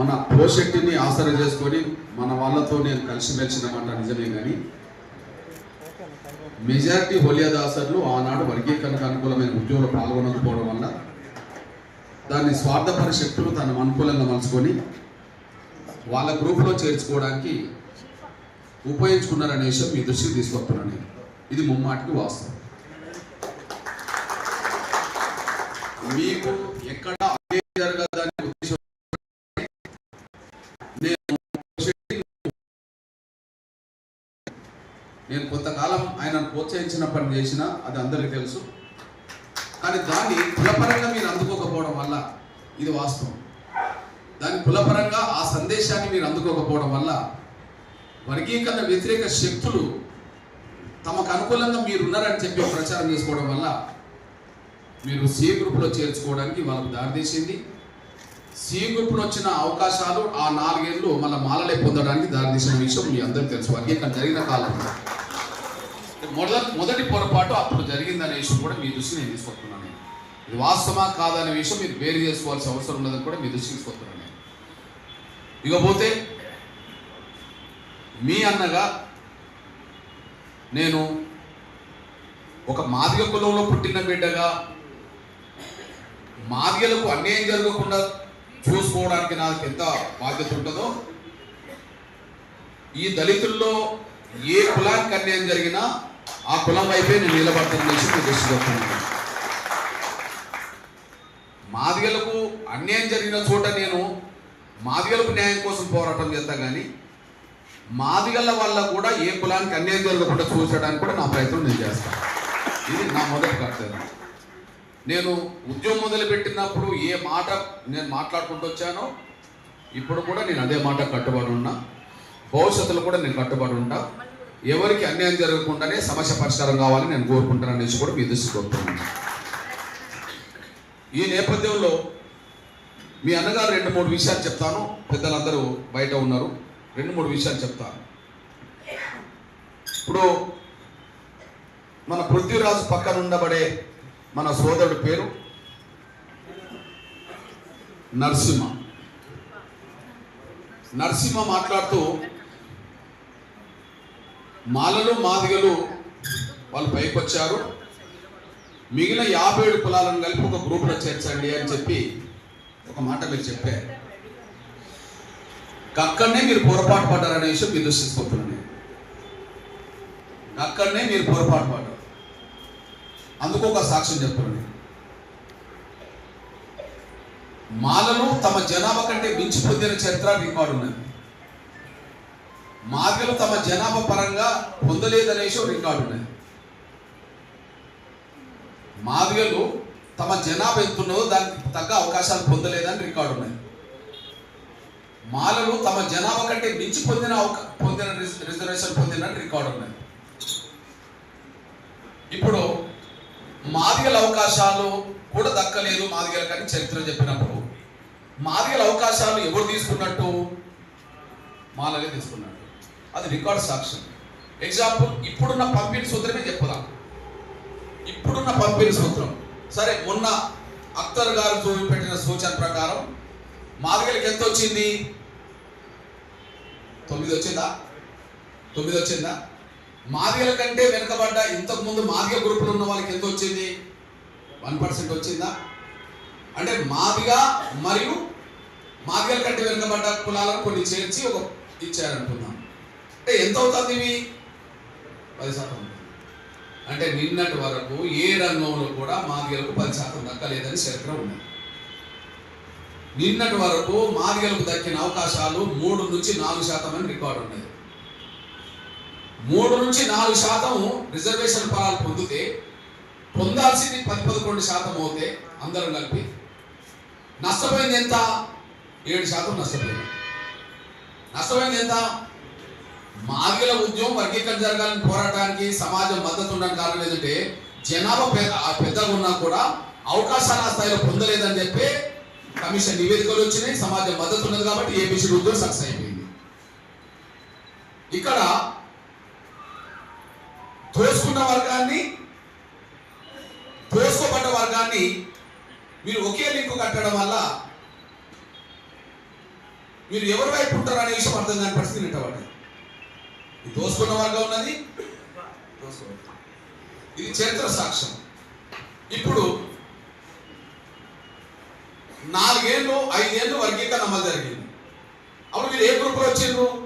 మన భవిష్యత్తుని ఆసరా చేసుకొని మన వాళ్ళతో నేను కలిసి మెలిసినమాట నిజమే కానీ మెజారిటీ హోలియాదాసర్లు ఆనాడు వర్గీకరణకు అనుకూలమైన ఉద్యోగంలో పాల్గొనకపోవడం వల్ల దాన్ని స్వార్థపర శక్తులు తన అనుకూలంగా మలుచుకొని వాళ్ళ గ్రూప్లో చేర్చుకోవడానికి ఉపయోగించుకున్నారనే విషయం మీ దృష్టికి తీసుకొస్తున్నాను నేను. ఇది ముమ్మాటికి వాస్తవం. మీకు ఎక్కడ అన్యాయం జరగదని ఉద్దేశం నేను నేను కొంతకాలం ఆయనను ప్రోత్సహించిన పని చేసిన అది అందరికీ తెలుసు. కానీ దాన్ని కులపరంగా మీరు అందుకోకపోవడం వల్ల ఇది వాస్తవం. దాని కులపరంగా ఆ సందేశాన్ని మీరు అందుకోకపోవడం వల్ల వర్గీకరణ వ్యతిరేక శక్తులు తమకు అనుకూలంగా మీరు ఉన్నారని చెప్పి ప్రచారం చేసుకోవడం వల్ల మీరు సి గ్రూప్లో చేర్చుకోవడానికి వాళ్ళకు దారితీసింది సి గ్రూప్లో వచ్చిన అవకాశాలు ఆ నాలుగేళ్ళు మళ్ళీ మాలలే పొందడానికి దారితీసిన విషయం మీ అందరికీ తెలుసు. వర్గీకరణ జరిగిన కాలంలో మొదటి మొదటి పొరపాటు అప్పుడు జరిగిందనే విషయం కూడా మీ దృష్టిని నేను తీసుకొస్తున్నాను ఇది వాస్తవమా కాదనే విషయం మీరు వేరు చేసుకోవాల్సిన అవసరం ఉన్నదని కూడా మీ దృష్టికి తీసుకొస్తున్నాను నేను. ఇకపోతే మీ అన్నగా నేను ఒక మాదిగ కులంలో పుట్టిన బిడ్డగా మాదిగలకు అన్యాయం జరగకుండా చూసుకోవడానికి నాకు ఎంత బాధ్యత ఉంటుందో ఈ దళితుల్లో ఏ కులానికి అన్యాయం జరిగినా ఆ కులం వైపే నేను నిలబడతాను విషయం మీ మాదిగలకు అన్యాయం జరిగిన చోట నేను మాదిగలకు న్యాయం కోసం పోరాటం చేస్తా కానీ మాదిగల వల్ల కూడా ఏ కులానికి అన్యాయం జరగకుండా చూసడానికి కూడా నా ప్రయత్నం నేను చేస్తాను ఇది నా మొదటి కర్తవ్యం. నేను ఉద్యోగం మొదలుపెట్టినప్పుడు ఏ మాట నేను మాట్లాడుకుంటూ వచ్చానో ఇప్పుడు కూడా నేను అదే మాట కట్టుబడి ఉన్నా. భవిష్యత్తులో కూడా నేను కట్టుబడి ఉంటా. ఎవరికి అన్యాయం జరగకుండానే సమస్య పరిష్కారం కావాలని నేను కోరుకుంటాను అనేసి కూడా మీ దృష్టి కోరుతున్నాను ఈ నేపథ్యంలో మీ అన్నగారు రెండు మూడు విషయాలు చెప్తాను. పెద్దలందరూ బయట ఉన్నారు. రెండు మూడు విషయాలు చెప్తాను. ఇప్పుడు మన పృథ్వీరాజు పక్కన ఉండబడే మన సోదరుడి పేరు నరసింహ. నరసింహ మాట్లాడుతూ మాలలు మాదిగలు వాళ్ళు పైకి వచ్చారు మిగిలిన యాభై ఏడు కులాలను కలిపి ఒక గ్రూప్లో చేర్చండి అని చెప్పి ఒక మాట మీరు చెప్పారు అక్కడనే మీరు పొరపాటు పడ్డారనే విషయం మీరు దృష్టిపోతున్నాను అక్కడనే మీరు పొరపాటు పడ్డారు. అందుకు ఒక సాక్ష్యం చెప్తున్నాను మాలలు తమ జనాభా కంటే మించిపోతున్న పొందిన చరిత్ర రికార్డు ఉన్నది మార్గలు తమ జనాభా పరంగా పొందలేదనేసి రికార్డు ఉన్నది. మాదిగలు తమ జనాభా ఎంతున్నదో దానికి తగ్గ అవకాశాలు పొందలేదని రికార్డు ఉన్నాయి మాలలు తమ జనాభా కంటే మించి పొందిన పొందిన రిజర్వేషన్ పొందిన రికార్డు ఉన్నాయి ఇప్పుడు మాదిగల అవకాశాలు కూడా దక్కలేదు మాదిగల కానీ చరిత్ర చెప్పినప్పుడు. మాదిగల అవకాశాలు ఎవరు తీసుకున్నట్టు? మాలలే తీసుకున్నట్టు. అది రికార్డ్ సాక్ష్యం. ఎగ్జాంపుల్ ఇప్పుడున్న పంపిణీ సూత్రమే చెప్పుదాం ఇప్పుడున్న పంపిణీ సూత్రం. సరే మొన్న అక్తర్ గారు చూపెట్టిన సూచన ప్రకారం మాదిగలకి ఎంత వచ్చింది? తొమ్మిది వచ్చిందా? తొమ్మిది వచ్చిందా? మాదిగల కంటే వెనుకబడ్డ ఇంతకు ముందు మాదిగ గ్రూపులు ఉన్న వాళ్ళకి ఎంత వచ్చింది? వన్ పర్సెంట్ వచ్చిందా? అంటే మాదిగ మరియు మాదిగల కంటే వెనుకబడ్డ కులాలను కొన్ని చేర్చి ఒక ఇచ్చారనుకుందాం. అంటే ఎంత అవుతుంది ఇవి పది శాతం అంటే నిన్నటి వరకు ఏ రంగంలో కూడా మాదిగలకు పది శాతం దక్కలేదని చరిత్ర ఉంది. నిన్నటి వరకు మాదిగలకు దక్కిన అవకాశాలు మూడు నుంచి నాలుగు శాతం అని రికార్డు ఉండేది. మూడు నుంచి నాలుగు శాతం రిజర్వేషన్ ఫలాలు పొందితే పొందాల్సింది పది పదకొండు శాతం అవుతే అందరం కలిపి నష్టపోయింది ఎంత? ఏడు శాతం నష్టపోయింది. నష్టపోయింది ఎంత? మాదిగల ఉద్యమం వర్గీకరణ జరగాలని పోరాటానికి సమాజం మద్దతు ఉండడానికి కారణం ఏంటంటే జనాభా పెద్ద పెద్దగా ఉన్నా కూడా అవకాశాల స్థాయిలో పొందలేదని చెప్పి కమిషన్ నివేదికలు వచ్చినాయి సమాజం మద్దతు ఉన్నది కాబట్టి ఏబిసి ఉద్యోగం సక్సెస్ అయిపోయింది. ఇక్కడ తోసుకున్న వర్గాన్ని తోసుకోబడ్డ వర్గాన్ని మీరు ఒకే లింకు కట్టడం వల్ల మీరు ఎవరి వైపు ఉంటారు అనే విషయం అర్థం కాని పరిస్థితి నింటబడ్డది దోసుకున్న వారిగా ఉన్నది? ఇది చరిత్ర సాక్ష్యం. ఇప్పుడు నాలుగేళ్ళు ఐదేళ్ళు వర్గీకరణ అమలు జరిగింది. అప్పుడు మీరు ఏ గ్రూప్లో వచ్చిండ్రు?